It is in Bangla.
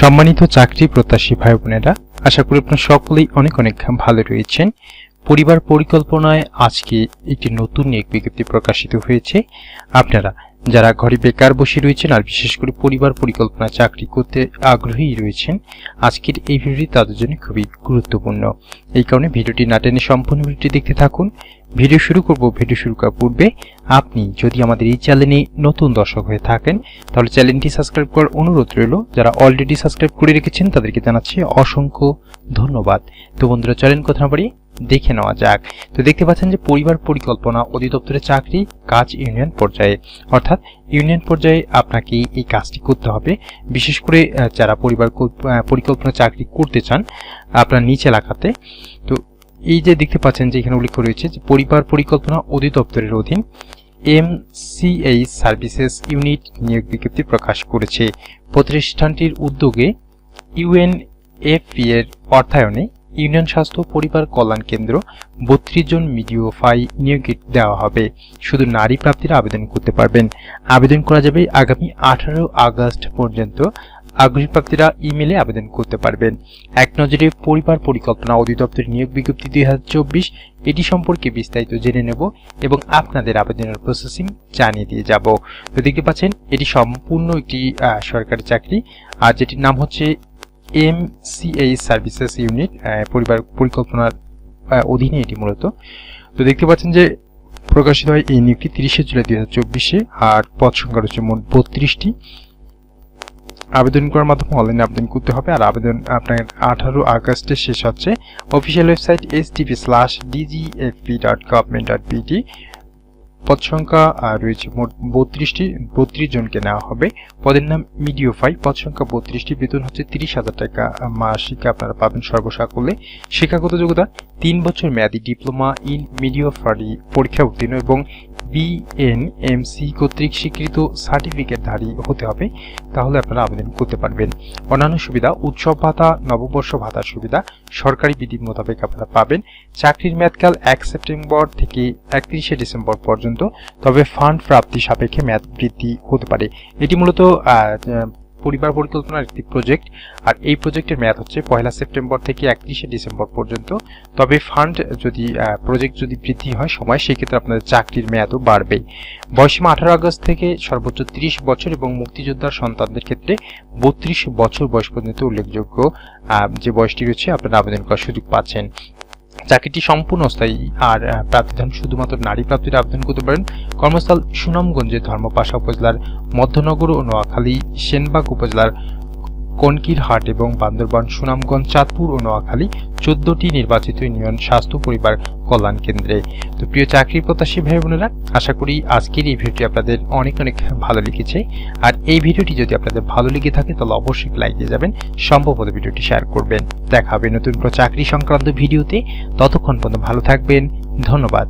সম্মানিত চাকরি প্রত্যাশী ভাই বোনেরা, আশা করি আপনার সকলেই অনেক অনেক ভালো রয়েছেন। পরিবার পরিকল্পনায় আজকে একটি নতুন নিয়োগ বিজ্ঞপ্তি প্রকাশিত হয়েছে। আপনারা যারা ঘরে বেকার বসে রয়েছেন আর বিশেষ করে পরিবার পরিকল্পনা চাকরি করতে আগ্রহী রয়েছেন, আজকের এই ভিডিওটি তাদের জন্য খুবই গুরুত্বপূর্ণ। এই কারণে ভিডিওটি না টেনে সম্পূর্ণ ভিডিওটি দেখতে থাকুন। ভিডিও শুরু করব, ভিডিও শুরু করার পূর্বে আপনি যদি আমাদের এই চ্যানেলে নতুন দর্শক হয়ে থাকেন, তাহলে চ্যানেলটি সাবস্ক্রাইব করার অনুরোধ রইল। যারা অলরেডি সাবস্ক্রাইব করে রেখেছেন, তাদেরকে জানাচ্ছি অসংখ্য ধন্যবাদ। তো বন্ধুরা, চলেন কথা না বাড়িয়ে দেখে নেওয়া যাক। তো দেখতে পাচ্ছেন যে পরিবার পরিকল্পনা অধিদপ্তরের চাকরি, কাজ ইউনিয়ন পর্যায়ে। অর্থাৎ ইউনিয়ন পর্যায়ে আপনাকে এই কাজটি করতে হবে। বিশেষ করে যারা পরিবার পরিকল্পনা চাকরি করতে চান, আপনার নিচ এলাকাতে। তো এই যে দেখতে পাচ্ছেন যে এখানে উল্লেখ রয়েছে যে পরিবার পরিকল্পনা অধিদপ্তরের অধীন এম এমসিএইচ সার্ভিসেস ইউনিট নিয়োগ বিজ্ঞপ্তি প্রকাশ করেছে। প্রতিষ্ঠানটির উদ্যোগে ইউএনএফপি এর অর্থায়নে ইউনিয়ন স্বাস্থ্য পরিবার কল্যাণ কেন্দ্র, বত্রিশ জন মিডিওফাই নিয়োগ দেওয়া হবে। শুধু নারী প্রাপ্তিরা আবেদন করতে পারবেন। আবেদন করা যাবে আগামী আঠারো আগস্ট পর্যন্ত। আগ্রহী প্রাপ্তিরা ইমেলে আবেদন করতে পারবেন। এক নজরে পরিবার পরিকল্পনা অধিদপ্তরের নিয়োগ বিজ্ঞপ্তি দুই হাজার চব্বিশ, এটি সম্পর্কে বিস্তারিত জেনে নেব এবং আপনাদের আবেদনের প্রসেসিং জানিয়ে দিয়ে যাব। তো দেখতে পাচ্ছেন, এটি সম্পূর্ণ একটি সরকারি চাকরি। আর যেটির নাম হচ্ছে এমসিএইচ সার্ভিসেস ইউনিট পরিবার পরিকল্পনার অধীনে এটি মূলত। তো দেখতে পাচ্ছেন যে প্রকাশিত হয় এই নিয়োগটি তিরিশে জুলাই দুই হাজার চব্বিশে, আর পদ সংখ্যা রয়েছে মোট বত্রিশটি। আবেদন করার মাধ্যমে অনলাইনে আবেদন করতে হবে, আর আবেদন আপনার আঠারো আগস্টে শেষ হচ্ছে। Official website S TV slash DGFP dot government dot BD পদ সংখ্যা রয়েছে মোট বত্রিশটি, বত্রিশ জনকে নেওয়া হবে। পদের নাম মিডিওফাই পদ সংখ্যা বত্রিশটি, বেতন হচ্ছে তিরিশ হাজার টাকা। মাসিক আপনারা পাবেন সর্বসাকল্যে। শিক্ষাগত যোগ্যতা, তিন বছর মেয়াদী ডিপ্লোমা ইন মিডিওফারি পরীক্ষা উত্তীর্ণ এবং বিএনএমসি কর্তৃক স্বীকৃত সার্টিফিকেটধারী হতে হবে। তাহলে আপনারা আবেদন করতে পারবেন। অন্যান্য সুবিধা, উৎসব ভাতা, নববর্ষ ভাতার সুবিধা, সরকারি বিধি মোতাবেক আপনারা পাবেন। চাকরির মেয়াদকাল এক সেপ্টেম্বর থেকে একত্রিশে ডিসেম্বর পর্যন্ত তবে ফান্ড প্রাপ্তি সাপেক্ষে মেয়াদ বৃদ্ধি হতে পারে। এটি মূলত পরিবার পরিকল্পনার একটি প্রজেক্ট আর এই প্রজেক্টের মেয়াদ হচ্ছে পয়লা সেপ্টেম্বর থেকে একত্রিশে ডিসেম্বর পর্যন্ত। তবে ফান্ড যদি প্রজেক্ট যদি বৃদ্ধি হয় সময় সেক্ষেত্রে আপনাদের চাকরির মেয়াদও বাড়বে। বয়সীমা আঠারো আগস্ট থেকে সর্বোচ্চ তিরিশ বছর এবং মুক্তিযোদ্ধার সন্তানদের ক্ষেত্রে বত্রিশ বছর বয়স পর্যন্ত উল্লেখযোগ্য যে বয়সটি রয়েছে, আপনারা আবেদন করার সুযোগ পাচ্ছেন। চাকরিটি সম্পূর্ণ স্থায়ী। আর প্রার্থীধন শুধুমাত্র নারী প্রার্থীরা আবেদন করতে পারেন। কর্মস্থল সুনামগঞ্জের ধর্মপাশা উপজেলার মধ্যনগর ও নোয়াখালী, সেনবাগ উপজেলার কনকিরহাট এবং বান্দরবান, সুনামগঞ্জ, চাঁদপুর ও নোয়াখালী চোদ্দটি নির্বাচিত ইউনিয়ন স্বাস্থ্য পরিবার কল্যাণ কেন্দ্রে। তো প্রিয় চাকরি প্রত্যাশী ভাই বোনেরা, আশা করি আজকের এই ভিডিওটি আপনাদের অনেক অনেক ভালো লেগেছে। আর এই ভিডিওটি যদি আপনাদের ভালো লেগে থাকে, তাহলে অবশ্যই লাইক দিয়ে যাবেন, সম্ভব হলে ভিডিওটি শেয়ার করবেন। দেখা হবে নতুন কোনো চাকরি সংক্রান্ত ভিডিওতে। ততক্ষণ পর্যন্ত ভালো থাকবেন, ধন্যবাদ।